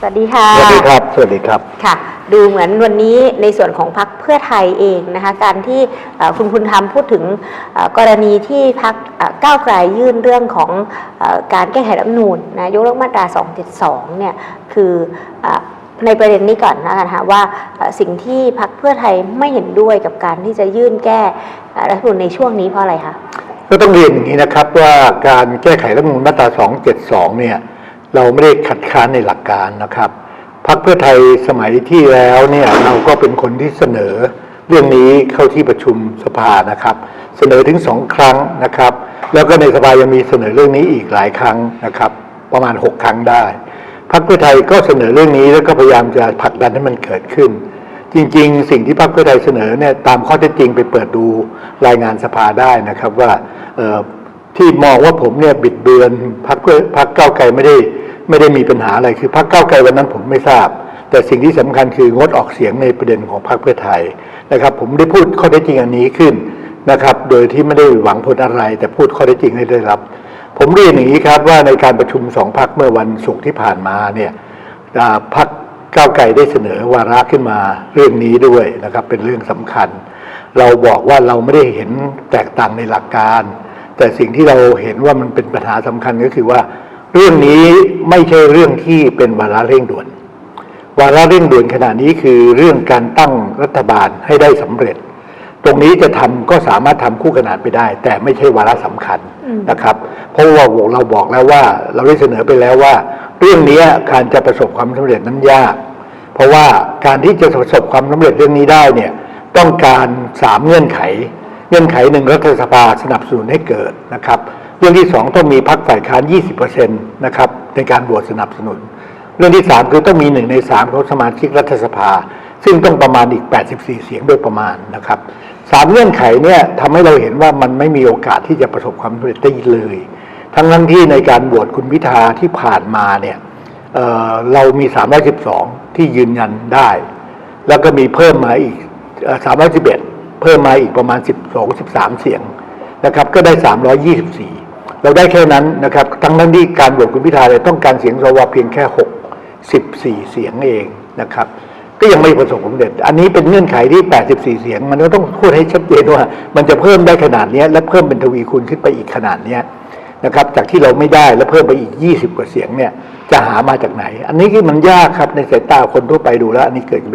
สวัสดีค่ะ สวัสดีครับ สวัสดีครับ ค่ะ ดูเหมือนวันนี้ในส่วนของพักเพื่อไทยเองนะคะ การที่เอ่อคุณคุณธรรมพูดถึงเอ่อกรณีที่พักก้าวไกลยื่นเรื่องของเออการแก้ไขรัฐธรรมนูญนะยกเลิกมาตรา 272 เนี่ย คือเอ่อในประเด็นนี้ก่อนนะคะว่าเอ่อสิ่งที่พักเพื่อไทยไม่เห็นด้วยกับการที่จะยื่นแก้เอ่อรัฐธรรมนูญในช่วงนี้เพราะอะไรคะ ก็ต้องเรียนอย่างนี้นะครับว่าการแก้ไขรัฐธรรมนูญมาตรา 272 เนี่ย เราไม่ได้ขัดค้านในหลักการนะครับพรรคเพื่อไทยสมัยที่แล้วเนี่ยเราก็เป็นคนที่เสนอ เรื่องนี้เข้าที่ประชุมสภานะครับ เสนอถึงสองครั้งนะครับ แล้วก็ในสภายังมีเสนอเรื่องนี้อีกหลายครั้งนะครับ ประมาณ 6 ครั้งได้พรรคเพื่อไทยก็เสนอเรื่องนี้แล้วก็พยายามจะผลักดันให้มันเกิดขึ้น จริง ๆ สิ่งที่พรรคเพื่อไทยเสนอเนี่ยตามข้อเท็จจริงไปเปิดดูรายงานสภาได้นะครับว่าที่มองว่าผมเนี่ยบิดเบือนพรรคเพื่อพรรคก้าไกลไม่ได้ ไม่ได้มีปัญหาอะไรคือพรรคเก้าไกลวันนั้นผมไม่ทราบ แต่สิ่งที่สำคัญคืองดออกเสียงในประเด็นของพรรคเพื่อไทยนะครับ ผมได้พูดข้อเท็จจริงอันนี้ขึ้นนะครับ โดยที่ไม่ได้หวังผลอะไร แต่พูดข้อเท็จจริงให้ได้รับ ผมเรียนอย่างนี้ครับว่าในการประชุมสองพักเมื่อวันศุกร์ที่ผ่านมาเนี่ยพักก้าวไกลได้เสนอวาระขึ้นมาเรื่องนี้ด้วยนะครับ เป็นเรื่องสำคัญ เราบอกว่าเราไม่ได้เห็นแตกต่างในหลักการ แต่สิ่งที่เราเห็นว่ามันเป็นปัญหาสำคัญก็คือว่า เรื่องนี้ไม่ใช่เรื่องที่เป็นวาระเร่งด่วน วาระเร่งด่วนขณะนี้คือเรื่องการตั้งรัฐบาลให้ได้สำเร็จ ตรงนี้จะทำก็สามารถทำคู่ขนานไปได้ แต่ไม่ใช่วาระสำคัญนะครับ เพราะว่าเราบอกแล้วว่า เราได้เสนอไปแล้วว่า เรื่องนี้การจะประสบความสำเร็จนั้นยาก เพราะว่าการที่จะประสบความสำเร็จเรื่องนี้ได้เนี่ยต้องการสามเงื่อนไข เงื่อนไขหนึ่งรัฐสภาสนับสนุนให้เกิดนะครับ เรื่องที่สองต้องมีพรรคฝ่ายค้าน 20%นะครับในการโหวตสนับสนุน เรื่องที่สามคือต้องมีหนึ่งในสามของสมาชิกรัฐสภา ซึ่งต้องประมาณอีก 84 เสียงโดยประมาณนะครับสามเงื่อนไขเนี่ยทำให้เราเห็นว่ามันไม่มีโอกาสที่จะประสบความสำเร็จได้เลย ทั้งนั้นที่ในการโหวตคุณพิธาที่ผ่านมาเนี่ยเเรามี 312 ที่ยืนยันได้ แล้วก็มีเพิ่มมาอีกเอ่อ311 เพิ่มมาอีกประมาณ 12 13 เสียงนะครับ ก็ได้ 324 เราได้แค่นั้นนะครับ ทั้งนั้นที่การโหวตคุณพิธาเนี่ยต้องการเสียงสวเพียงแค่64เสียงเองนะครับ ก็ยังไม่ประสบความสำเร็จ อันนี้เป็นเงื่อนไขที่ 84 เสียง มันก็ต้องพูดให้ชัดเจนว่า มันจะเพิ่มได้ขนาดนี้และเพิ่มเป็นทวีคูณขึ้นไปอีกขนาดนี้นะครับ จากที่เราไม่ได้แล้วเพิ่มไปอีก 20 กว่าเสียงเนี่ยจะหามาจากไหน อันนี้คือมันยากครับในสายตาคนทั่วไปดูแล้ว อันนี้เกิดขึ้น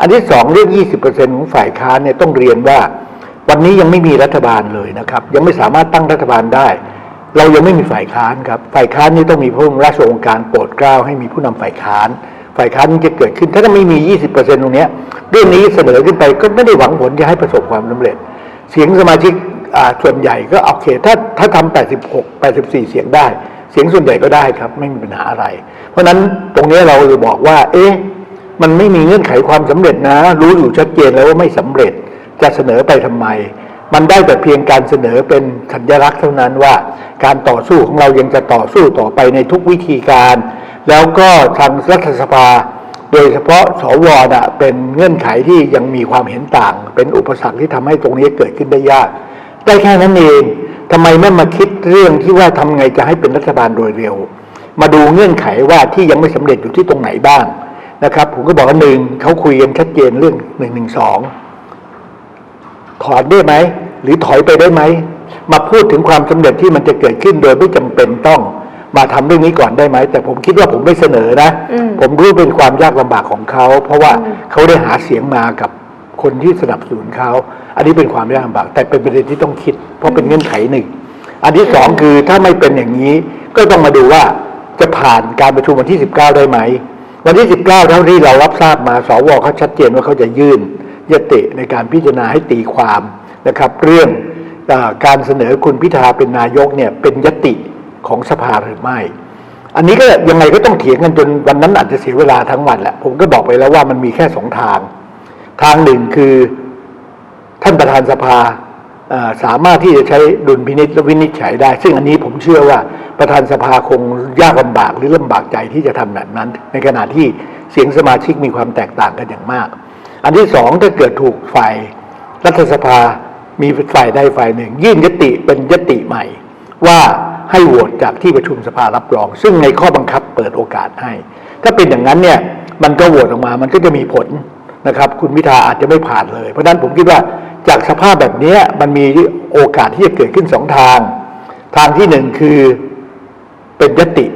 อันที่สองเรื่อง 20%ของฝ่ายค้านเนี่ยต้องเรียนว่า วันนี้ยังไม่มีรัฐบาลเลยนะครับ ยังไม่สามารถตั้งรัฐบาลได้ เรายังไม่มีฝ่ายค้านครับ ฝ่ายค้านนี่ต้องมีพระบรมราชโองการโปรดเกล้าให้มีผู้นำฝ่ายค้าน ฝ่ายค้านนี่จะเกิดขึ้น ถ้าไม่มี 20%ตรงเนี้เรื่องนี้เสนอขึ้นไปก็ไม่ได้หวังผลจะให้ประสบความสำเร็จ เสียงสมาชิกอ่าส่วนใหญ่ก็โอเค ถ้าถ้าทำ86 84 เสียงได้ เสียงส่วนใหญ่ก็ได้ครับ ไม่มีปัญหาอะไร เพราะฉะนั้นตรงนี้เราเลยบอกว่า เอ๊ะมันไม่มีเงื่อนไขความสำเร็จนะ รู้อยู่ชัดเจนแล้วว่าไม่สำเร็จจะเสนอไปทำไม มันได้แต่เพียงการเสนอเป็นสัญลักษณ์เท่านั้นว่า การต่อสู้ของเรายังจะต่อสู้ต่อไปในทุกวิธีการ แล้วก็ทางรัฐสภา โดยเฉพาะสวน่ะเป็นเงื่อนไขที่ยังมีความเห็นต่าง เป็นอุปสรรคที่ทำให้ตรงนี้เกิดขึ้นได้ยาก ได้แค่นั้นเองทำไมไม่มาคิดเรื่องที่ว่าทำไงจะให้เป็นรัฐบาลโดยเร็ว มาดูเงื่อนไขว่าที่ยังไม่สำเร็จอยู่ที่ตรงไหนบ้างนะครับ ผมก็บอกว่าหนึ่งเขาคุยกันชัดเจนเรื่องหนึ่งหนึ่งสองถอนได้ไหม หรือถอยไปได้ไหม มาพูดถึงความสำเร็จที่มันจะเกิดขึ้นโดยไม่จำเป็นต้องมาทำเรื่องนี้ก่อนได้ไหม แต่ผมคิดว่าผมไม่เสนอนะอืมผมรู้เป็นความยากลำบากของเขา เพราะว่าเขาได้หาเสียงมากับคนที่สนับสนุนเขา อันนี้เป็นความยากลำบาก แต่เป็นประเด็นที่ต้องคิด เพราะเป็นเงื่อนไขหนึ่ง อันที่สองคือถ้าไม่เป็นอย่างนี้ ก็ต้องมาดูว่าจะผ่านการประชุมวันที่ 19 ได้ไหม วันที่ 19 เท่าที่เรารับทราบมาสวเขาชัดเจนว่าเขาจะยื่นยติในการพิจารณาให้ตีความ นะครับ เรื่องอการเสนอคุณพิธาเป็นนายกเนี่ยเป็นยติของสภาหรือไม่ อันนี้ก็ยังไงก็ต้องเถียงกันจนวันนั้นอาจจะเสียเวลาทั้งวันแหละผมก็บอกไปแล้วว่ามันมีแค่สองทาง ทางหนึ่งคือท่านประธานสภาสามารถที่จะใช้ดุลพินิจและวินิจฉัยได้ ซึ่งอันนี้ผมเชื่อว่าประธานสภาคงยากลำบากหรือลำบากใจที่จะทำแบบนั้น ในขณะที่เสียงสมาชิกมีความแตกต่างกันอย่างมาก อันที่สองถ้าเกิดถูกฝ่ายรัฐสภา มีฝ่ายใดฝ่ายหนึ่ง ยื่นยติเป็นยติใหม่ ว่าให้โหวตจากที่ประชุมสภารับรอง ซึ่งในข้อบังคับเปิดโอกาสให้ ถ้าเป็นอย่างนั้นเนี่ยมันก็โหวตออกมามันก็จะมีผลนะครับ คุณพิธาอาจจะไม่ผ่านเลย เพราะฉะนั้นผมคิดว่าจากสภาพแบบนี้มันมีโอกาสที่จะเกิดขึ้นสองทาง ทางที่หนึ่งคือเป็นยติ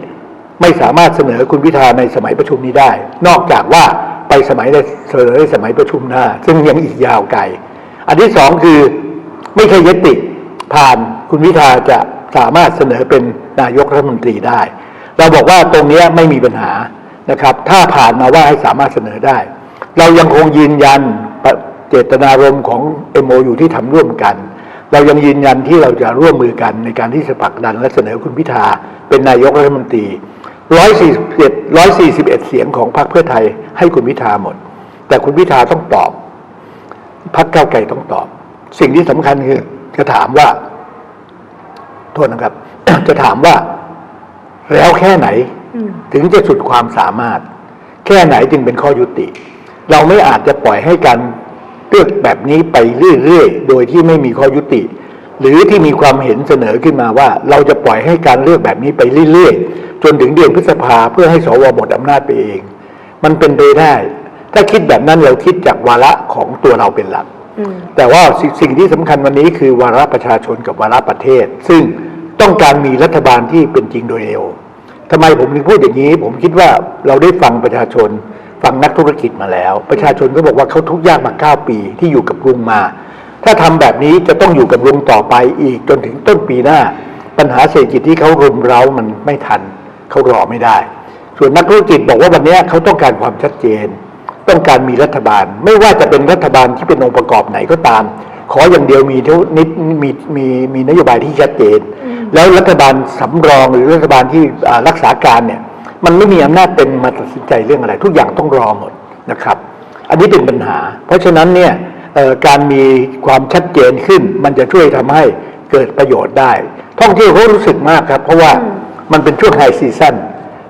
ไม่สามารถเสนอคุณพิธาในสมัยประชุมนี้ได้ นอกจากว่าไปสมัยในเสนอในสมัยประชุมหน้า ซึ่งยังอีกยาวไกล อันที่สองคือ ไม่ใช่ยติผ่านคุณพิธาจะสามารถเสนอเป็นนายกรัฐมนตรีได้ เราบอกว่าตรงนี้ไม่มีปัญหานะครับ ถ้าผ่านมาว่าให้สามารถเสนอได้ เรายังคงยืนยันเจตนารมณ์ของ MOU ที่ทำร่วมกัน เรายังยืนยันที่เราจะร่วมมือกันในการที่จะผลักดันและเสนอคุณพิธาเป็นนายกรัฐมนตรี141 141 เสียงของพรรคเพื่อไทยให้คุณพิธาหมด แต่คุณพิธาต้องตอบพรรคก้าไกลต้องตอบ สิ่งที่สำคัญคือ จะถามว่าโทษนะครับ จะถามว่า แล้วแค่ไหนอืมถึงจะสุดความสามารถ แค่ไหนจึงเป็นข้อยุติ เราไม่อาจจะปล่อยให้การเลือกแบบนี้ไปเรื่อยๆ โดยที่ไม่มีข้อยุติ หรือที่มีความเห็นเสนอขึ้นมาว่า เราจะปล่อยให้การเลือกแบบนี้ไปเรื่อยๆ จนถึงเดือนพฤษภาเพื่อให้สวหมดอำนาจไปเอง มันเป็นไปได้ ถ้าคิดแบบนั้นเราคิดจากวาระของตัวเราเป็นหลักอืม แต่ว่าสิ่งสิ่งที่สำคัญวันนี้คือวาระประชาชนกับวาระประเทศ ซึ่งต้องการมีรัฐบาลที่เป็นจริงโดยเร็วทำไมผมถึงพูดอย่างนี้ ผมคิดว่าเราได้ฟังประชาชน ฟังนักธุรกิจมาแล้ว ประชาชนก็บอกว่าเขาทุกข์ยากมาเก้าปีที่อยู่กับลุงมา ถ้าทำแบบนี้จะต้องอยู่กับลุงต่อไปอีกจนถึงต้นปีหน้า ปัญหาเศรษฐกิจที่เขารุมเร้ามันไม่ทันเขารอไม่ได้ ส่วนนักธุรกิจบอกว่าวันนี้เขาต้องการความชัดเจน ต้องการมีรัฐบาล ไม่ว่าจะเป็นรัฐบาลที่เป็นองค์ประกอบไหนก็ตาม ขออย่างเดียวมีเท่านิดมีมีมีนโยบายที่ชัดเจน แล้วรัฐบาลสำรองหรือรัฐบาลที่อ่ารักษาการเนี่ยมันไม่มีอำนาจเป็นมาตัดสินใจเรื่องอะไร ทุกอย่างต้องรอหมดนะครับ อันนี้เป็นปัญหา เพราะฉะนั้นเนี่ยเอ่อการมีความชัดเจนขึ้น มันจะช่วยทำให้เกิดประโยชน์ได้ ท่องเที่ยวเขารู้สึกมากครับ เพราะว่ามันเป็นช่วงไฮซีซั่น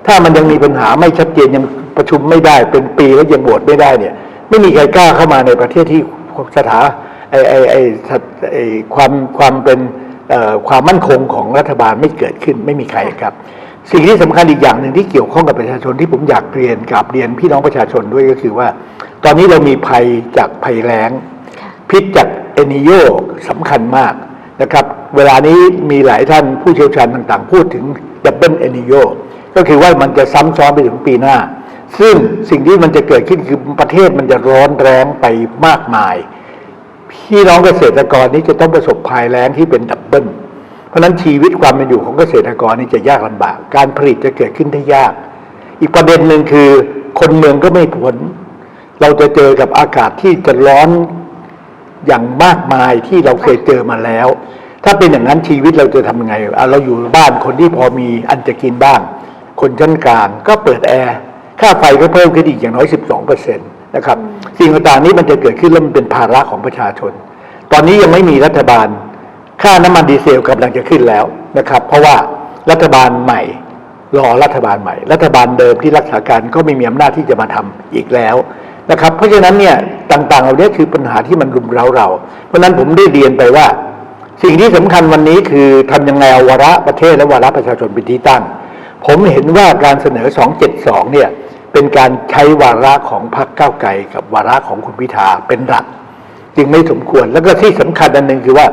ถ้ามันยังมีปัญหาไม่ชัดเจนยัง ประชุมไม่ได้เป็นปีแล้วยังโหวตไม่ได้เนี่ย ไม่มีใครกล้าเข้ามาในประเทศที่สถาไอไอไอสถไอความความเป็นเอ่อความมั่นคงของรัฐบาลไม่เกิดขึ้นไม่มีใครครับ สิ่งที่สำคัญอีกอย่างหนึ่งที่เกี่ยวข้องกับประชาชนที่ผมอยากเรียนกับเรียนพี่น้องประชาชนด้วยก็คือว่า ตอนนี้เรามีภัยจากภัยแล้งค่ะพิษจากเอนิโยสำคัญมากนะครับ เวลานี้มีหลายท่านผู้เชี่ยวชาญต่างๆ พูดถึงดับเบิลเอนิโยก็คือว่ามันจะซ้ำซ้อนไปถึงปีหน้า ซึ่งสิ่งที่มันจะเกิดขึ้นคือประเทศมันจะร้อนแรงไปมากมาย พี่น้องเกษตรกรนี่จะต้องประสบภัยแล้งที่เป็นดับเบิลเพราะนั้นชีวิตความเป็นอยู่ของเกษตรกรนี่จะยากลำบาก การผลิตจะเกิดขึ้นได้ยาก อีกประเด็นหนึ่งคือคนเมืองก็ไม่พ้นเราจะเจอกับอากาศที่จะร้อนอย่างมากมายที่เราเคยเจอมาแล้ว ถ้าเป็นอย่างนั้นชีวิตเราจะทำยังไงเราอยู่บ้านคนที่พอมีอันจะกินบ้าง คนชั้นกลางก็เปิดแอร์ ค่าไฟก็เพิ่มขึ้นอีกอย่างน้อย 12เปอร์เซ็นต์นะครับสิ่งต่างๆนี้มันจะเกิดขึ้นแล้วมันเป็นภาระของประชาชน ตอนนี้ยังไม่มีรัฐบาล ค่าน้ำมันดีเซลกำลังจะขึ้นแล้วนะครับ เพราะว่ารัฐบาลใหม่รอรัฐบาลใหม่ รัฐบาลเดิมที่รักษาการก็ไม่มีอำนาจที่จะมาทำอีกแล้วนะครับ เพราะฉะนั้นเนี่ยต่างๆเหล่านี้คือปัญหาที่มันรุมเร้าเรา เพราะฉะนั้นผมได้เรียนไปว่า สิ่งที่สำคัญวันนี้คือทำยังไงเอาวาระประเทศและวาระประชาชนเป็นที่ตั้ง ผมเห็นว่าการเสนอ 272 เนี่ย เป็นการใช้วาระของพรรคก้าวไกลกับวาระของคุณพิธาเป็นหลัก จึงไม่สมควรแล้วก็ที่สำคัญอันหนึ่งคือว่า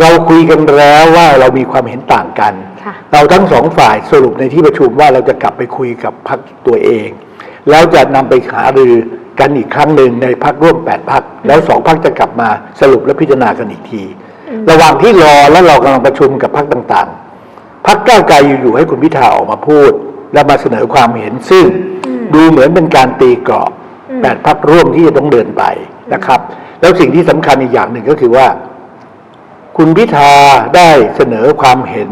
เราคุยกันแล้วว่าเรามีความเห็นต่างกันค่ะเราทั้งสองฝ่ายสรุปในที่ประชุมว่าเราจะกลับไปคุยกับพรรคตัวเอง แล้วจะนำไปหารือกันอีกครั้งหนึ่งในพรรคร่วมแปดพรรคแล้วสองพรรคจะกลับมาสรุปและพิจารณากันอีกที ระหว่างที่รอแล้วเรากำลังประชุมกับพรรคต่างๆพรรคก้าวไกลอยู่ๆให้คุณพิธาออกมาพูด แล้วมาเสนอความเห็นซึ่ง ดูเหมือนเป็นการตีกรอบแปดพรรคร่วมที่จะต้องเดินไปนะครับ แล้วสิ่งที่สำคัญอีกอย่างหนึ่งก็คือว่า คุณพิธาได้เสนอความเห็น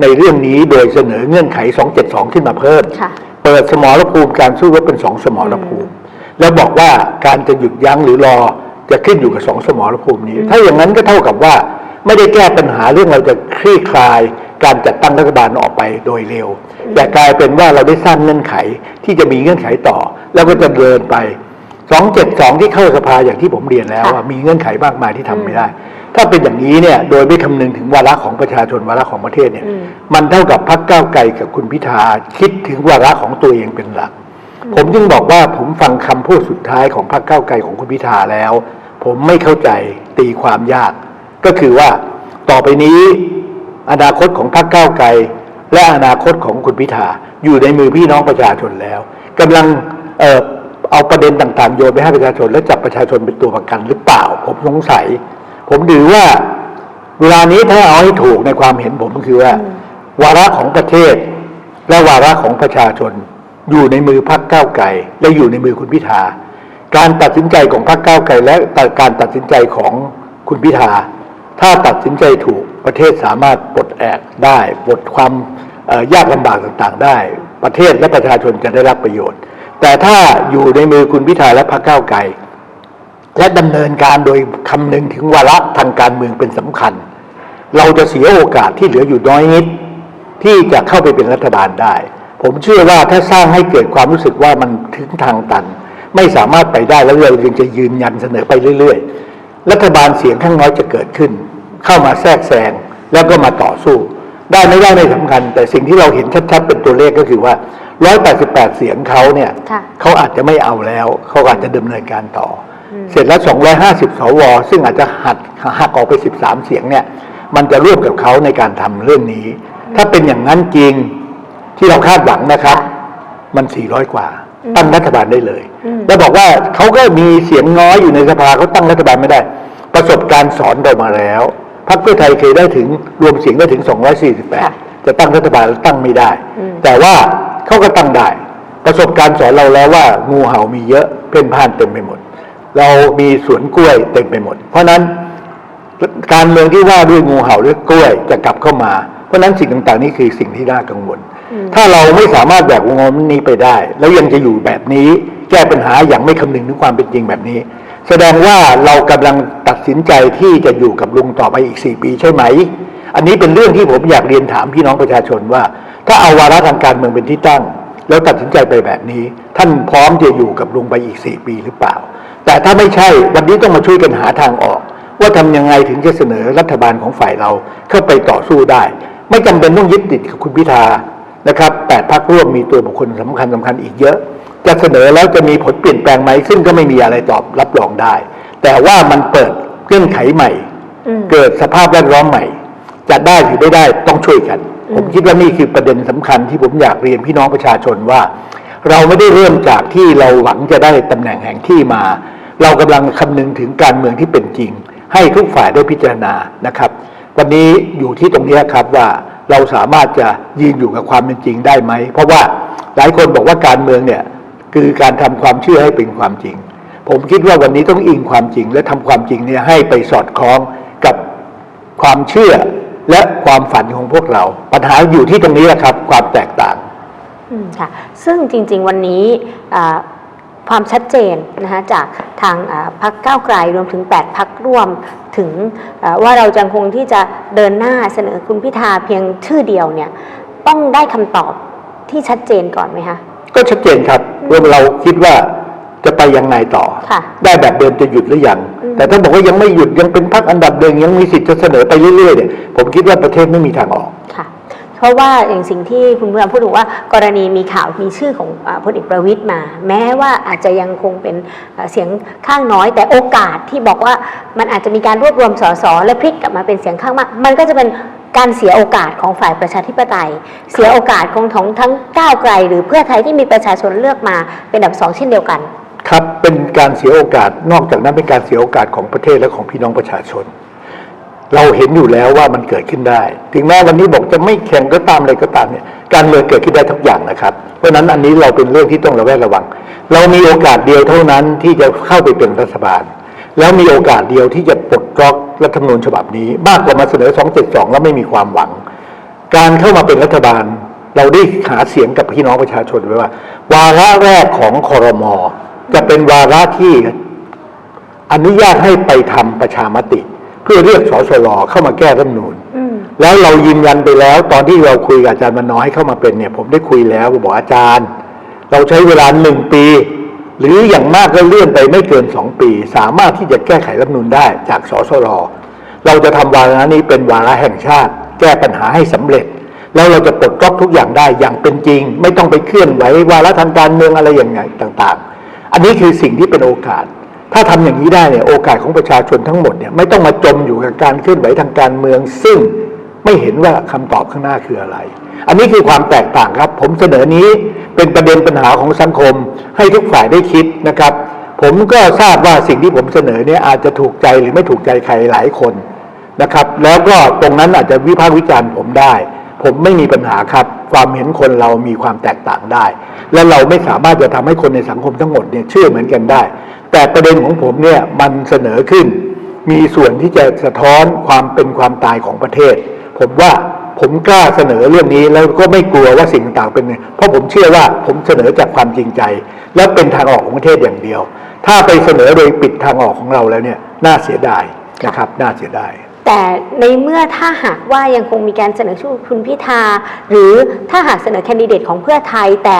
ในเรื่องนี้โดยเสนอเงื่อนไข 272 ขึ้นมาเพิ่มค่ะเปิดสมรภูมิการสู้รบเป็นสองสมรภูมิ แล้วบอกว่าการจะหยุดยั้งหรือรอจะขึ้นอยู่กับสองสมรภูมินี้ ถ้าอย่างนั้นก็เท่ากับว่า ไม่ได้แก้ปัญหาเรื่องเราจะคลี่คลาย การจัดตั้งรัฐบาลออกไปโดยเร็ว แต่กลายเป็นว่าเราได้สร้างเงื่อนไขที่จะมีเงื่อนไขต่อ แล้วก็จะเดินไป 272 ที่เข้าสภาอย่างที่ผมเรียนแล้วค่ะว่ามีเงื่อนไขมากมายที่ทำไม่ได้ ถ้าเป็นอย่างนี้เนี่ยโดยไม่คำนึงถึงวาระของประชาชนวาระของประเทศเนี่ยอืมมันเท่ากับพรรคก้าวไกลกับคุณพิธาคิดถึงวาระของตัวเองเป็นหลัก ผมจึงบอกว่าผมฟังคำพูดสุดท้ายของพรรคก้าวไกลของคุณพิธาแล้ว ผมไม่เข้าใจตีความยาก ก็คือว่าต่อไปนี้ อนาคตของพรรคก้าวไกล และอนาคตของคุณพิธาอยู่ในมือพี่น้องประชาชนแล้วกำลังเออเอาประเด็นต่างๆ โยนไปให้ประชาชน และจับประชาชนเป็นตัวประกันหรือเปล่า ผมสงสัย ผมถือว่าเวลานี้ถ้าเอาให้ถูกในความเห็นผมก็คือว่า วาระของประเทศ และวาระของประชาชน อยู่ในมือพรรคก้าวไกลและอยู่ในมือคุณพิธาการตัดสินใจของพรรคก้าวไกลและการตัดสินใจของคุณพิธาถ้าตัดสินใจถูก ประเทศสามารถปลดแอกได้ปลดความยากลำบากต่างๆ ได้ ประเทศและประชาชนจะได้รับประโยชน์ แต่ถ้าอยู่ในมือคุณพิธาและพรรคก้าวไกลและดำเนินการโดยคำนึงถึงวาระทางการเมืองเป็นสำคัญ เราจะเสียโอกาสที่เหลืออยู่น้อยนิด ที่จะเข้าไปเป็นรัฐบาลได้ ผมเชื่อว่าถ้าสร้างให้เกิดความรู้สึกว่ามันถึงทางตัน ไม่สามารถไปได้แล้วเรายังจะยืนยันเสนอไปเรื่อย ๆ รัฐบาลเสียงข้างน้อยจะเกิดขึ้น เข้ามาแทรกแซงแล้วก็มาต่อสู้ ได้ไม่ได้ไม่สำคัญ แต่สิ่งที่เราเห็นชัดๆเป็นตัวเลขก็คือว่า 188 เสียงเขาเนี่ยค่ะเขาอาจจะไม่เอาแล้ว เขาอาจจะดำเนินการต่ออเสร็จแล้ว 250 สว ซึ่งอาจจะหัดหักออกไป 13 เสียงเนี่ย มันจะร่วมกับเขาในการทำเรื่องนี้ ถ้าเป็นอย่างนั้นจริงที่เราคาดหวังนะครับ มัน 400 กว่าตั้งรัฐบาลได้เลย แล้วบอกว่าเขาก็มีเสียงน้อยอยู่ในสภาเขาตั้งรัฐบาลไม่ได้ ประสบการณ์สอนเรามาแล้ว พรรคเพื่อไทยเคยได้ถึงรวมเสียงได้ถึง 248 จะตั้งรัฐบาลตั้งไม่ได้ แต่ว่าเขาก็ตั้งได้ ประสบการณ์สอนเราแล้วว่างูเห่ามีเยอะเพ่นพ่านเต็มไปหมด เรามีสวนกล้วยเต็มไปหมด เพราะฉะนั้นการเมืองที่ว่าด้วยงูเห่าหรือกล้วยจะกลับเข้ามา เพราะฉะนั้นสิ่งต่างๆ นี่คือสิ่งที่น่ากังวล ถ้าเราไม่สามารถแบกวงเงินนี้ไปได้ แล้วยังจะอยู่แบบนี้แก้ปัญหาอย่างไม่คำนึงถึงความเป็นจริงแบบนี้ แสดงว่าเรากำลังตัดสินใจที่จะอยู่กับลุงต่อไปอีกสี่ปีใช่ไหม อันนี้เป็นเรื่องที่ผมอยากเรียนถามพี่น้องประชาชนว่า ถ้าเอาวาระทางการเมืองเป็นที่ตั้ง แล้วตัดสินใจไปแบบนี้ ท่านพร้อมจะอยู่กับลุงไปอีกสี่ปีหรือเปล่า แต่ถ้าไม่ใช่วันนี้ต้องมาช่วยกันหาทางออก ว่าทำยังไงถึงจะเสนอรัฐบาลของฝ่ายเราเข้าไปต่อสู้ได้ ไม่จำเป็นต้องยึดติดกับคุณพิธานะครับแปดพักร่วมมีตัวบุคคลสำคัญสำคัญอีกเยอะ จะเสนอแล้วจะมีผลเปลี่ยนแปลงไหมซึ่งก็ไม่มีอะไรตอบรับรองได้ แต่ว่ามันเปิดเงื่อนไขใหม่ เกิดสภาพแวดล้อมใหม่ จะได้หรือไม่ได้ต้องช่วยกัน ผมคิดว่านี่คือประเด็นสำคัญที่ผมอยากเรียนพี่น้องประชาชนว่า เราไม่ได้เริ่มจากที่เราหวังจะได้ตำแหน่งแห่งที่มา เรากำลังคำนึงถึงการเมืองที่เป็นจริง ให้ทุกฝ่ายได้พิจารณานะครับ วันนี้อยู่ที่ตรงนี้ครับว่าเราสามารถจะยืนอยู่กับความเป็นจริงได้ไหมเพราะว่าหลายคนบอกว่าการเมืองเนี่ย คือการทำความเชื่อให้เป็นความจริง ผมคิดว่าวันนี้ต้องอิงความจริง และทำความจริงเนี่ยให้ไปสอดคล้องกับความเชื่อและความฝันของพวกเรา ปัญหาอยู่ที่ตรงนี้แหละครับ ความแตกต่างอืมค่ะซึ่งจริง ๆ วันนี้อ่าความชัดเจนนะคะจากทางอ่าพักก้าวไกลรวมถึง 8 พักร่วมถึงอ่าว่าเราจะคงที่จะเดินหน้าเสนอคุณพิธาเพียงชื่อเดียวเนี่ยต้องได้คำตอบที่ชัดเจนก่อนไหมคะ ก็ชัดเจนครับ ว่าเราคิดว่าจะไปยังไงต่อค่ะได้แบบเดิมจะหยุดหรือยัง แต่ถ้าบอกว่ายังไม่หยุดยังเป็นพักอันดับเดิมยังมีสิทธิ์จะเสนอไปเรื่อยๆเนี่ยผมคิดว่าประเทศไม่มีทางออกค่ะ เพราะว่าอย่างสิ่งที่คุณผู้ชมพูดถึงว่ากรณีมีข่าวมีชื่อของพลเอกประวิตยมา แม้ว่าอาจจะยังคงเป็นเสียงข้างน้อย แต่โอกาสที่บอกว่ามันอาจจะมีการรวบรวมสสและพลิกกลับมาเป็นเสียงข้างมาก มันก็จะเป็นการเสียโอกาสของฝ่ายประชาธิปไตย เสียโอกาสของของทั้งก้าวไกล หรือเพื่อไทยที่มีประชาชนเลือกมาเป็นอันดับสองเช่นเดียวกัน ครับเป็นการเสียโอกาสนอกจากนั้นเป็นการเสียโอกาสของประเทศและของพี่น้องประชาชน เราเห็นอยู่แล้วว่ามันเกิดขึ้นได้ ถึงแม้วันนี้บอกจะไม่แข่งก็ตามอะไรก็ตามเนี่ยการเมืองเกิดขึ้นได้ทุกอย่างนะครับ เพราะนั้นอันนี้เราเป็นเรื่องที่ต้องระแวดระวัง เรามีโอกาสเดียวเท่านั้นที่จะเข้าไปเป็นรัฐบาล แล้วมีโอกาสเดียวที่จะปลดล็อกรัฐธรรมนูญฉบับนี้ มากกว่ามาเสนอ272แล้วไม่มีความหวัง การเข้ามาเป็นรัฐบาล เราได้หาเสียงกับพี่น้องประชาชนไว้ว่า วาระแรกของคอรมอจะเป็นวาระที่อนุญาตให้ไปทำประชามติ เพื่อเรียกสสรเข้ามาแก้รัฐธรรมนูญแล้วเรายืนยันไปแล้ว ตอนที่เราคุยกับอาจารย์มันน้อยเข้ามาเป็นเนี่ย ผมได้คุยแล้วบอกอาจารย์ เราใช้เวลาหนึ่งปี หรืออย่างมากก็เลื่อนไปไม่เกินสองปี สามารถที่จะแก้ไขรัฐธรรมนูญได้จากสสรเราจะทำวาระนี้เป็นวาระแห่งชาติ แก้ปัญหาให้สำเร็จ แล้วเราจะปลดล็อกทุกอย่างได้อย่างเป็นจริง ไม่ต้องไปเคลื่อนไหววาระทางการเมืองอะไรอย่างไงต่าง ๆ อันนี้คือสิ่งที่เป็นโอกาส ถ้าทำอย่างนี้ได้เนี่ยโอกาสของประชาชนทั้งหมดเนี่ยไม่ต้องมาจมอยู่กับการเคลื่อนไหวทางการเมือง ซึ่งไม่เห็นว่าคำตอบข้างหน้าคืออะไร อันนี้คือความแตกต่างครับ ผมเสนอนี้เป็นประเด็นปัญหาของสังคม ให้ทุกฝ่ายได้คิดนะครับ ผมก็ทราบว่าสิ่งที่ผมเสนอเนี่ยอาจจะถูกใจหรือไม่ถูกใจใครหลายคนนะครับ แล้วก็ตรงนั้นอาจจะวิพากษ์วิจารณ์ผมได้ ผมไม่มีปัญหาครับ ความเห็นคนเรามีความแตกต่างได้ และเราไม่สามารถจะทำให้คนในสังคมทั้งหมดเนี่ยเชื่อเหมือนกันได้ แต่ประเด็นของผมเนี่ยมันเสนอขึ้น มีส่วนที่จะสะท้อนความเป็นความตายของประเทศ ผมว่าผมกล้าเสนอเรื่องนี้แล้วก็ไม่กลัวว่าสิ่งต่างเป็นเพราะผมเชื่อว่าผมเสนอจากความจริงใจ และเป็นทางออกของประเทศอย่างเดียว ถ้าไปเสนอโดยปิดทางออกของเราแล้วเนี่ยน่าเสียดายนะครับน่าเสียดาย แต่ในเมื่อถ้าหากว่ายังคงมีการเสนอชื่อคุณพิธา หรือถ้าหากเสนอแคนดิเดตของเพื่อไทย แต่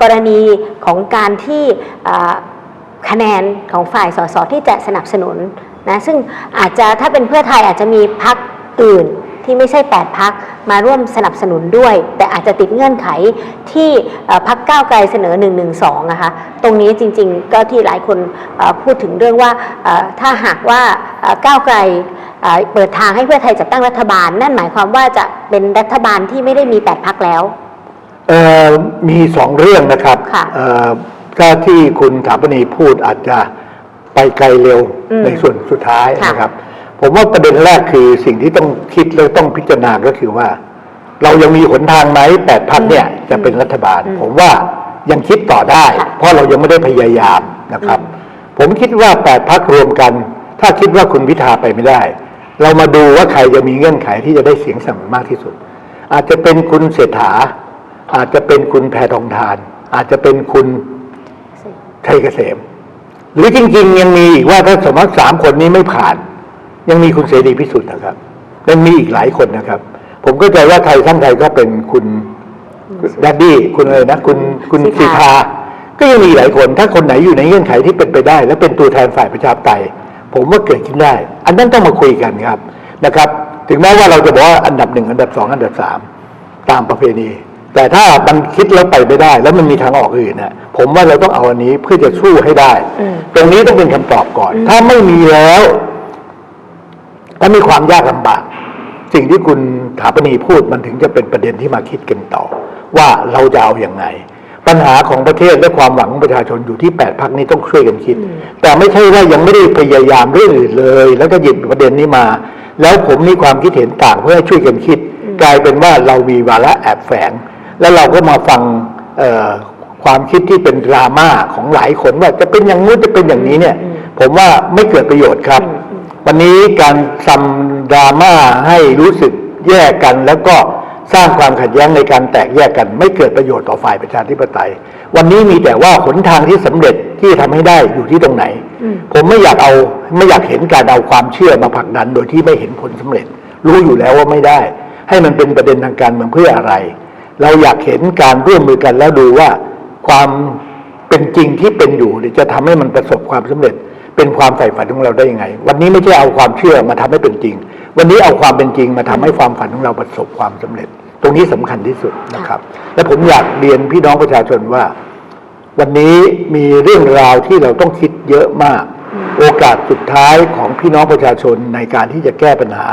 กรณีของการที่คะแนนของฝ่ายสสที่จะสนับสนุนนะซึ่งอาจจะถ้าเป็นเพื่อไทยอาจจะมีพักอื่น ที่ไม่ใช่ 8 พักมาร่วมสนับสนุนด้วย แต่อาจจะติดเงื่อนไขที่เอ่อพักก้าวไกลเสนอ 1 1 2นะคะตรงนี้จริงๆ ก็ที่หลายคนเอ่อพูดถึงเรื่องว่าเอ่อถ้าหากว่าเอ่อก้าวไกลเอ่อเปิดทางให้เพื่อไทยจัดตั้งรัฐบาล นั่นหมายความว่าจะเป็นรัฐบาลที่ไม่ได้มี 8 พักแล้วเอ่อมีสองเรื่องนะครับค่ะเอ่อถ้าที่คุณถาปณีพูดอาจจะไปไกลเร็วอืมในส่วนสุดท้ายค่ะนะครับ ผมว่าประเด็นแรกคือสิ่งที่ต้องคิดและต้องพิจารณาก็คือว่า เรายังมีหนทางไหมแปดพักเนี่ยจะเป็นรัฐบาล ผมว่ายังคิดต่อได้ค่ะเพราะเรายังไม่ได้พยายามนะครับ ผมคิดว่าแปดพักรวมกัน ถ้าคิดว่าคุณพิธาไปไม่ได้ เรามาดูว่าใครจะมีเงื่อนไขที่จะได้เสียงสนับสนุนมากที่สุด อาจจะเป็นคุณเศรษฐา อาจจะเป็นคุณแพทองทาน อาจจะเป็นคุณชัยเกษม หรือจริง ๆ ยังมีอีกว่าถ้าสมมติสามคนนี้ไม่ผ่าน ยังมีคุณเสรีพิสุทธิ์นะครับยังมีอีกหลายคนนะครับ ผมก็ใจว่าไทยทั้งไทยก็เป็นคุณดัดดี้คุณอะไรนะคุณคุณสิสิททธาธาก็ยังมีหลายคน ถ้าคนไหนอยู่ในเงื่อนไขที่เป็นไปได้ และเป็นตัวแทนฝ่ายประชาธิปไตยผมว่าเกิดขึ้นได้ อันนั้นต้องมาคุยกันครับนะครับ ถึงแม้ว่าเราจะบอกว่าอันดับหนึ่งอันดับสองอันดับสามตามประเพณี แต่ถ้ามันคิดแล้วไปไม่ได้ แล้วมันมีทางออกอื่นนะผมว่าเราต้องเอาอันนี้เพื่อจะสู้ให้ได้อืมตรงนี้ต้องเป็นคำตอบก่อน ถ้าไม่มีแล้ว ถ้ามีความยากลำบาก สิ่งที่คุณถาปณีพูดมันถึงจะเป็นประเด็นที่มาคิดกันต่อ ว่าเราจะเอาอย่างไง ปัญหาของประเทศและความหวังของประชาชนอยู่ที่แปดพักนี้ต้องช่วยกันคิด แต่ไม่ใช่ว่ายังไม่ได้พยายามเรื่องอื่นเลย แล้วก็หยิบประเด็นนี้มา แล้วผมมีความคิดเห็นต่างเพื่อให้ช่วยกันคิด กลายเป็นว่าเรามีวาระแอบแฝง แล้วเราก็มาฟังเอ่อความคิดที่เป็นดราม่าของหลายคนว่าจะเป็นอย่างนู้นจะเป็นอย่างนี้เนี่ย ผมว่าไม่เกิดประโยชน์ครับ วันนี้การซัมดราม่าให้รู้สึกแยกกัน แล้วก็สร้างความขัดแย้งในการแตกแยกกัน ไม่เกิดประโยชน์ต่อฝ่ายประชาธิปไตย วันนี้มีแต่ว่าหนทางที่สำเร็จที่ทำให้ได้อยู่ที่ตรงไหน ผมไม่อยากเอาไม่อยากเห็นการเอาความเชื่อมาผลักดันโดยที่ไม่เห็นผลสำเร็จ รู้อยู่แล้วว่าไม่ได้ ให้มันเป็นประเด็นทางการเมืองเพื่ออะไร เราอยากเห็นการร่วมมือกันแล้วดูว่าความเป็นจริงที่เป็นอยู่เนี่ยจะทำให้มันประสบความสำเร็จ เป็นความใฝ่ฝันของเราได้ยังไง วันนี้ไม่ใช่เอาความเชื่อมาทำให้เป็นจริง วันนี้เอาความเป็นจริงมาทำให้ความฝันของเราประสบความสำเร็จ ตรงนี้สำคัญที่สุดนะครับ และผมอยากเรียนพี่น้องประชาชนว่า วันนี้มีเรื่องราวที่เราต้องคิดเยอะมาก โอกาสสุดท้ายของพี่น้องประชาชนในการที่จะแก้ปัญหา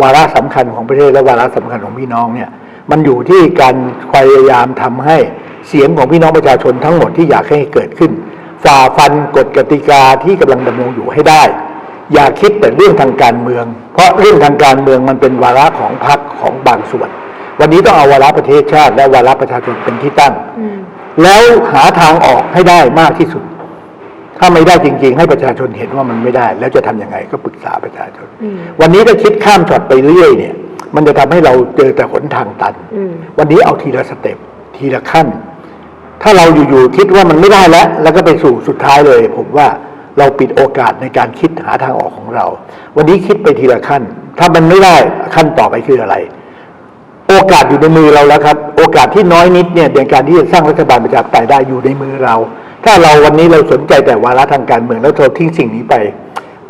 วาระสำคัญของประเทศและวาระสำคัญของพี่น้องเนี่ยมันอยู่ที่การพยายามทำให้เสียงของพี่น้องประชาชนทั้งหมดที่อยากให้เกิดขึ้น ฝ่าฟันกฎกติกาที่กำลังดำรงอยู่ให้ได้ อย่าคิดแต่เรื่องทางการเมือง เพราะเรื่องทางการเมืองมันเป็นวาระของพรรคของบางส่วน วันนี้ต้องเอาวาระประเทศชาติ และวาระประชาชนเป็นที่ตั้ง แล้วหาทางออกให้ได้มากที่สุด ถ้าไม่ได้จริง ๆ ให้ประชาชนเห็นว่ามันไม่ได้ แล้วจะทำยังไงก็ปรึกษาประชาชน วันนี้ถ้าคิดข้ามช็อตไปเรื่อยเนี่ย มันจะทำให้เราเจอแต่หนทางตันอืมวันนี้เอาทีละสเต็ปทีละขั้น ถ้าเราอยู่ๆคิดว่ามันไม่ได้แล้ว แล้วก็ไปสู่สุดท้ายเลย ผมว่าเราปิดโอกาสในการคิดหาทางออกของเรา วันนี้คิดไปทีละขั้น ถ้ามันไม่ได้ขั้นต่อไปคืออะไร โอกาสอยู่ในมือเราแล้วครับ โอกาสที่น้อยนิดเนี่ยในการที่จะสร้างรัฐบาลประชาธิปไตยได้อยู่ในมือเรา ถ้าเราวันนี้เราสนใจแต่วาระทางการเมืองแล้วเราทิ้งสิ่งนี้ไป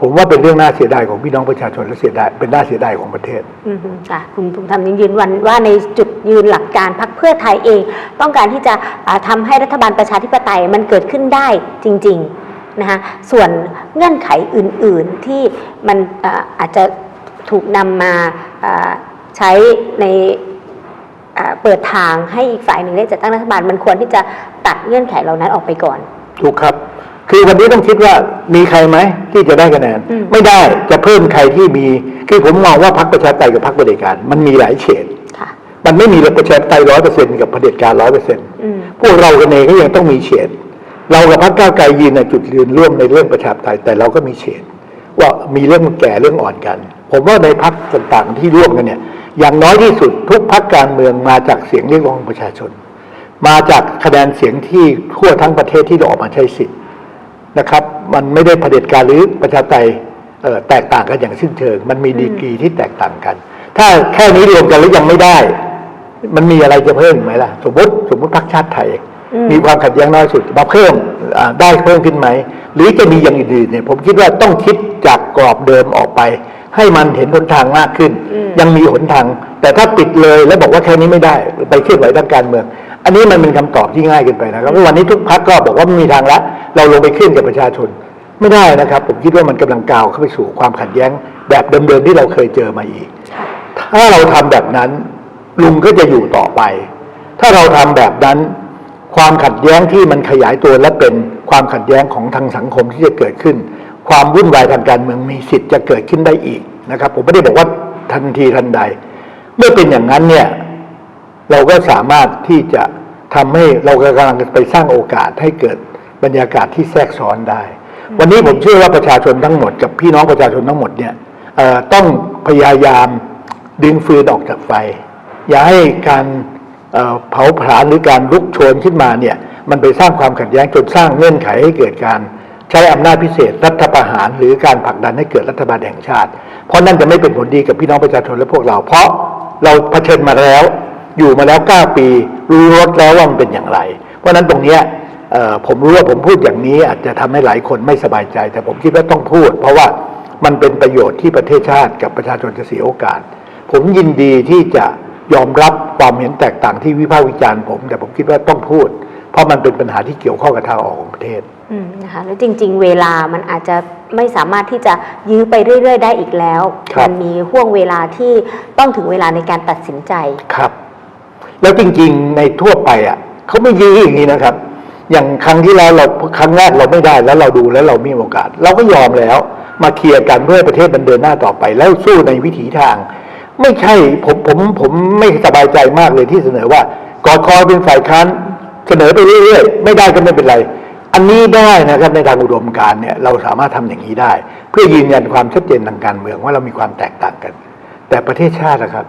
ผมว่าเป็นเรื่องน่าเสียดายของพี่น้องประชาชนและเสียดายเป็นน่าเสียดายของประเทศอืมค่ะคุณภูมิธรรมยังยืนวันว่าในจุดยืนหลักการพักเพื่อไทยเอง ต้องการที่จะอ่าทำให้รัฐบาลประชาธิปไตยมันเกิดขึ้นได้จริงๆนะคะส่วนเงื่อนไขอื่นๆที่มันอ่าอาจจะถูกนำมาอ่าใช้ในอ่าเปิดทางให้อีกฝ่ายหนึ่งได้จัดตั้งรัฐบาลมันควรที่จะตัดเงื่อนไขเหล่านั้นออกไปก่อน ถูกครับ คือวันนี้ต้องคิดว่ามีใครไหมที่จะได้คะแนนอืมไม่ได้จะเพิ่มใครที่มี คือผมมองว่าพรรคประชาธิปไตยกับพรรคประเผด็จการ มันมีหลายเฉดค่ะมันไม่มีประชาธิปไตยร้อยเปอร์เซ็นต์กับเผด็จการร้อยเปอร์เซ็นต์อืมพวกเรากันเองก็ยังต้องมีเฉดเรากับพรรคก้าวไกลยืนในจุดยืนร่วมในเรื่องประชาธิปไตยแต่เราก็มีเฉดว่ามีเรื่องแก่เรื่องอ่อนกัน ผมว่าในพรรคต่างๆที่ร่วมกันเนี่ย อย่างน้อยที่สุดทุกพรรคการเมืองมาจากเสียงเรียกร้องของประชาชน มาจากคะแนนเสียงที่ทั่วทั้งประเทศที่เราออกมาใช้สิทธิ์ นะครับ มันไม่ได้เผด็จการหรือประชาธิปไตยเอ่อแตกต่างกันอย่างสิ้นเชิง มันมีดีกรีที่แตกต่างกัน ถ้าแค่นี้รวมกันแล้วยังไม่ได้ มันมีอะไรจะเพิ่มอีกไหมล่ะ สมมติสมมติพรรคชาติไทยอืมมีความขัดแย้งน้อยสุดมาเพิ่มอ่าได้เพิ่มขึ้นไหม หรือจะมีอย่างอื่นๆเนี่ย ผมคิดว่าต้องคิดจากกรอบเดิมออกไป ให้มันเห็นหนทางมากขึ้น ยังมีหนทาง แต่ถ้าปิดเลยแล้วบอกว่าแค่นี้ไม่ได้ ไปเคลื่อนไหวทางการเมือง อันนี้มันเป็นคำตอบที่ง่ายเกินไปนะครับเพราะวันนี้ทุกพรรคก็บอกว่าไม่มีทางละเราลงไปขึ้นกับประชาชน ไม่ได้นะครับ ผมคิดว่ามันกำลังก้าวเข้าไปสู่ความขัดแย้ง แบบเดิมๆที่เราเคยเจอมาอีก ถ้าเราทำแบบนั้นลุงก็จะอยู่ต่อไป ถ้าเราทำแบบนั้น ความขัดแย้งที่มันขยายตัวและเป็นความขัดแย้งของทางสังคมที่จะเกิดขึ้น ความวุ่นวายทางการเมืองมีสิทธิ์จะเกิดขึ้นได้อีกนะครับ ผมไม่ได้บอกว่าทันทีทันใด เมื่อเป็นอย่างนั้นเนี่ย เราก็สามารถที่จะทำให้เรากำลังไปสร้างโอกาสให้เกิดบรรยากาศที่แทรกซ้อนได้ วันนี้ผมเชื่อว่าประชาชนทั้งหมด กับพี่น้องประชาชนทั้งหมดเนี่ยเอ่อต้องพยายามดึงฟืนออกจากไฟ อย่าให้การเอ่อเผาผลาญหรือการลุกโชนขึ้นมาเนี่ยมันไปสร้างความขัดแย้งจนสร้างเงื่อนไขให้เกิดการใช้อำนาจพิเศษรัฐประหาร หรือการผลักดันให้เกิดรัฐบาลแห่งชาติ เพราะนั่นจะไม่เป็นผลดีกับพี่น้องประชาชนและพวกเรา เพราะเราเผชิญมาแล้ว อยู่มาแล้ว 9 ปี รู้รสแล้วว่ามันเป็นอย่างไร เพราะฉะนั้นตรงเนี้ยเอ่อผมรู้ว่าผมพูดอย่างนี้อาจจะทำให้หลายคนไม่สบายใจ แต่ผมคิดว่าต้องพูด เพราะว่ามันเป็นประโยชน์ที่ประเทศชาติกับประชาชนจะเสียโอกาส ผมยินดีที่จะยอมรับความเห็นแตกต่างที่วิพากษ์วิจารณ์ผม แต่ผมคิดว่าต้องพูด เพราะมันเป็นปัญหาที่เกี่ยวข้องกับทางออกของประเทศอืมนะคะแล้วจริง ๆ เวลามันอาจจะไม่สามารถที่จะยื้อไปเรื่อย ๆ ได้อีกแล้วครับมัมีห่วงเวลาที่ต้องถึงเวลาในการตัดสินใจครับ แล้วจริงๆในทั่วไปอะเขาไม่ยื้ออย่างนี้นะครับ อย่างครั้งที่แล้วเราครั้งแรกเราไม่ได้แล้วเราดูแล้วเรามีโอกาส เราก็ยอมแล้ว มาเคลียร์กันเพื่อประเทศมันเดินหน้าต่อไป แล้วสู้ในวิถีทาง ไม่ใช่ผมผมผมไม่สบายใจมากเลยที่เสนอว่ากอคอเป็นฝ่ายค้านเสนอไปเรื่อยๆ ไม่ได้ก็ไม่เป็นไร อันนี้ได้นะครับในทางอุดมการเนี่ยเราสามารถทำอย่างนี้ได้ เพื่อยืนยันความชัดเจนทางการเมืองว่าเรามีความแตกต่างกัน แต่ประเทศชาตินะครับ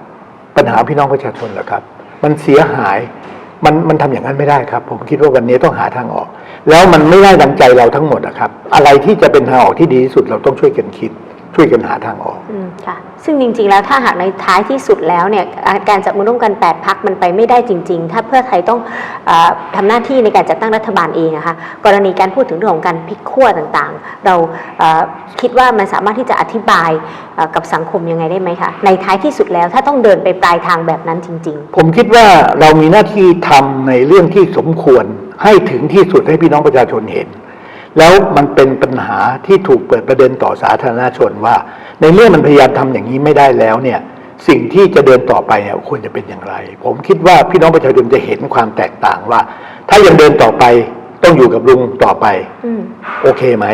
ปัญหาพี่น้องประชาชนเหรอครับ มันเสียหาย มันมันทำอย่างนั้นไม่ได้ครับ ผมคิดว่าวันนี้ต้องหาทางออก แล้วมันไม่ได้ดังใจเราทั้งหมดนะครับ อะไรที่จะเป็นทางออกที่ดีที่สุดเราต้องช่วยกันคิด ช่วยกันหาทางออกอืมค่ะ ซึ่งจริงๆแล้วถ้าหากในท้ายที่สุดแล้วเนี่ยอ่าการจับมือร่วมกัน 8พักมันไปไม่ได้จริง ๆ ถ้าเพื่อไทยต้องอาทำหน้าที่ในการจัดตั้งรัฐบาลเองนะคะกรณีการพูดถึงเรื่องของการพลิกขั้วต่างๆ เราอ่าคิดว่ามันสามารถที่จะอธิบายอ่ากับสังคมยังไงได้ไหมคะในท้ายที่สุดแล้วถ้าต้องเดินไปปลายทางแบบนั้นจริงผมคิดว่าเรามีหน้าที่ทำในเรื่องที่สมควรให้ถึงที่สุดให้พี่น้องประชาชนเห็น แล้วมันเป็นปัญหาที่ถูกเปิดประเด็นต่อสาธารณชนว่า ในเมื่อมันพยายามทำอย่างนี้ไม่ได้แล้วเนี่ยสิ่งที่จะเดินต่อไปเนี่ยควรจะเป็นอย่างไร ผมคิดว่าพี่น้องประชาชนจะเห็นความแตกต่างว่า ถ้ายังเดินต่อไปต้องอยู่กับลุงต่อไปๆอืมโอเคไหม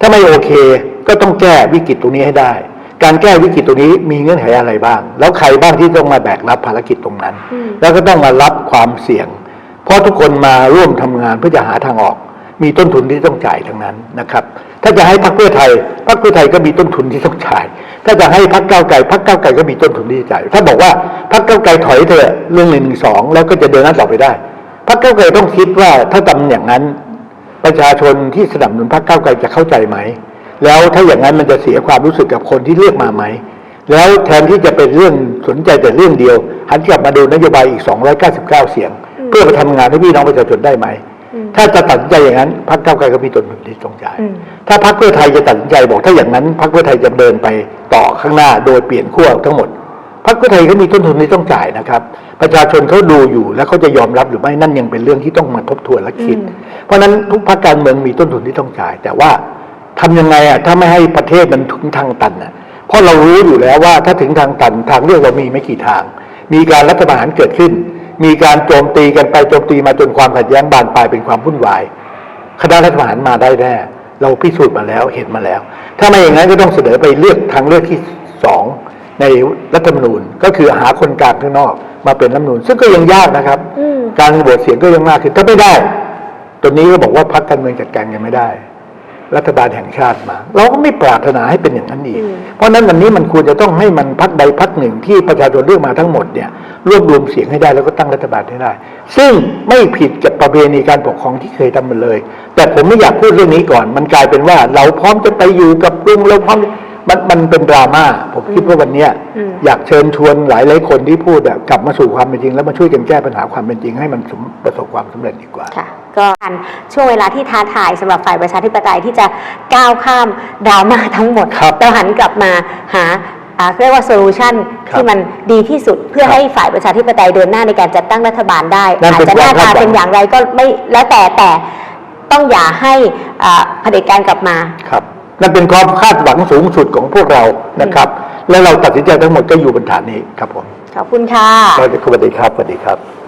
ถ้าไม่โอเคก็ต้องแก้วิกฤตตรงนี้ให้ได้ การแก้วิกฤตตรงนี้มีเงื่อนไขอะไรบ้าง แล้วใครบ้างที่ต้องมาแบกรับภารกิจตรงนั้นอืมแล้วก็ต้องมารับความเสี่ยง เพราะทุกคนมาร่วมทำงานเพื่อจะหาทางออก มีต้นทุนที่ต้องจ่ายทั้งนั้นนะครับ ถ้าจะให้พรรคเพื่อไทยพรรคเพื่อไทยก็มีต้นทุนที่ต้องจ่าย ถ้าจะให้พรรคก้าวไกลพรรคก้าวไกลก็มีต้นทุนที่จะจ่าย ถ้าบอกว่าพรรคก้าวไกลถอยเถอะเรื่องหนึ่งสองแล้วก็จะเดินหน้าต่อไปได้พรรคก้าวไกลต้องคิดว่าถ้าทำอย่างนั้นประชาชนที่สนับสนุนพรรคก้าวไกลจะเข้าใจไหม แล้วถ้าอย่างนั้นมันจะเสียความรู้สึกกับคนที่เลือกมาไหม แล้วแทนที่จะเป็นเรื่องสนใจแต่เรื่องเดียวหันกลับมาดูนโยบายอีก 299 เสียง เพื่อไปทำงานให้พี่น้องประชาชนได้ไหม ถ้าจะตัดสินใจอย่างนั้นพรรคก้าวไกลก็มีต้นทุนที่ต้องจ่ายอืมถ้าพรรคเพื่อไทยจะตัดสินใจบอกถ้าอย่างนั้นพรรคเพื่อไทยจะเดินไปต่อข้างหน้าโดยเปลี่ยนขั้วทั้งหมดพรรคเพื่อไทยก็มีต้นทุนที่ต้องจ่ายนะครับ ประชาชนเขาดูอยู่แล้วเขาจะยอมรับหรือไม่นั่นยังเป็นเรื่องที่ต้องมาทบทวนและคิดอืมเพราะฉะนั้นทุกพรรคการเมืองมีต้นทุนที่ต้องจ่าย แต่ว่าทำยังไงอะถ้าไม่ให้ประเทศมันถึงทางตันอะเพราะเรารู้อยู่แล้วว่าถ้าถึงทางตันทางเลือกเรามีไม่กี่ทาง มีการรัฐประหารเกิดขึ้น มีการโจมตีกันไปโจมตีมาจนความขัดแย้งบานปลายเป็นความวุ่นวาย คณะรัฐประหารมาได้แน่เราพิสูจน์มาแล้วเห็นมาแล้ว ถ้าไม่อย่างนั้นก็ต้องเสนอไปเลือกทางเลือกที่สองในรัฐธรรมนูญก็คือหาคนกลางข้างนอกมาเป็นรัฐธรรมนูญซึ่งก็ยังยากนะครับอืมการโหวตเสียงก็ยังมากขึ้นถ้าไม่ได้ ตัวนี้ก็บอกว่าพรรคการเมืองจัดการกันไม่ได้ รัฐบาลแห่งชาติมา เราก็ไม่ปรารถนาให้เป็นอย่างนั้นอีกอืมเพราะฉะนั้นวันนี้มันควรจะต้องให้มันพักใดพักหนึ่งที่ประชาชนเลือกมาทั้งหมดเนี่ย รวบรวมเสียงให้ได้แล้วก็ตั้งรัฐบาลให้ได้ ซึ่งไม่ผิดกับประเพณีการปกครองที่เคยทำมาเลย แต่ผมไม่อยากพูดเรื่องนี้ก่อน มันกลายเป็นว่า เราพร้อมจะไปอยู่กับลุงเราพร้อมมันมันเป็นดราม่าผมคิดว่าวันเนี้ยอืมอยากเชิญชวนหลายหลายๆคนที่พูดอะกลับมาสู่ความเป็นจริง แล้วมาช่วยกันแก้ปัญหาความเป็นจริง ให้มันสมประสบความสำเร็จดีกว่าค่ะก็เป็นช่วงเวลาที่ท้าทายสำหรับฝ่ายประชาธิปไตยที่จะก้าวข้ามดราม่าทั้งหมดครับแล้วหันกลับมาหา อ่าเรียกว่าโซลูชันครับที่มันดีที่สุดเพื่อครับให้ฝ่ายประชาธิปไตยเดินหน้าในการจัดตั้งรัฐบาลได้นั่นอาจเป็นจะหน้าความคาตาดหวังเป็นอย่างไรก็ไม่แล้วแต่แต่ต้องอย่าให้อ่าเผด็จการกลับมา ครับนั่นเป็นความคาดหวังสูงสุดของพวกเรานะครับ และเราตัดสินใจทั้งหมดก็อยู่บนฐานนี้ครับผมขอบคุณค่ะ สวัสดีครับสวัสดีครับ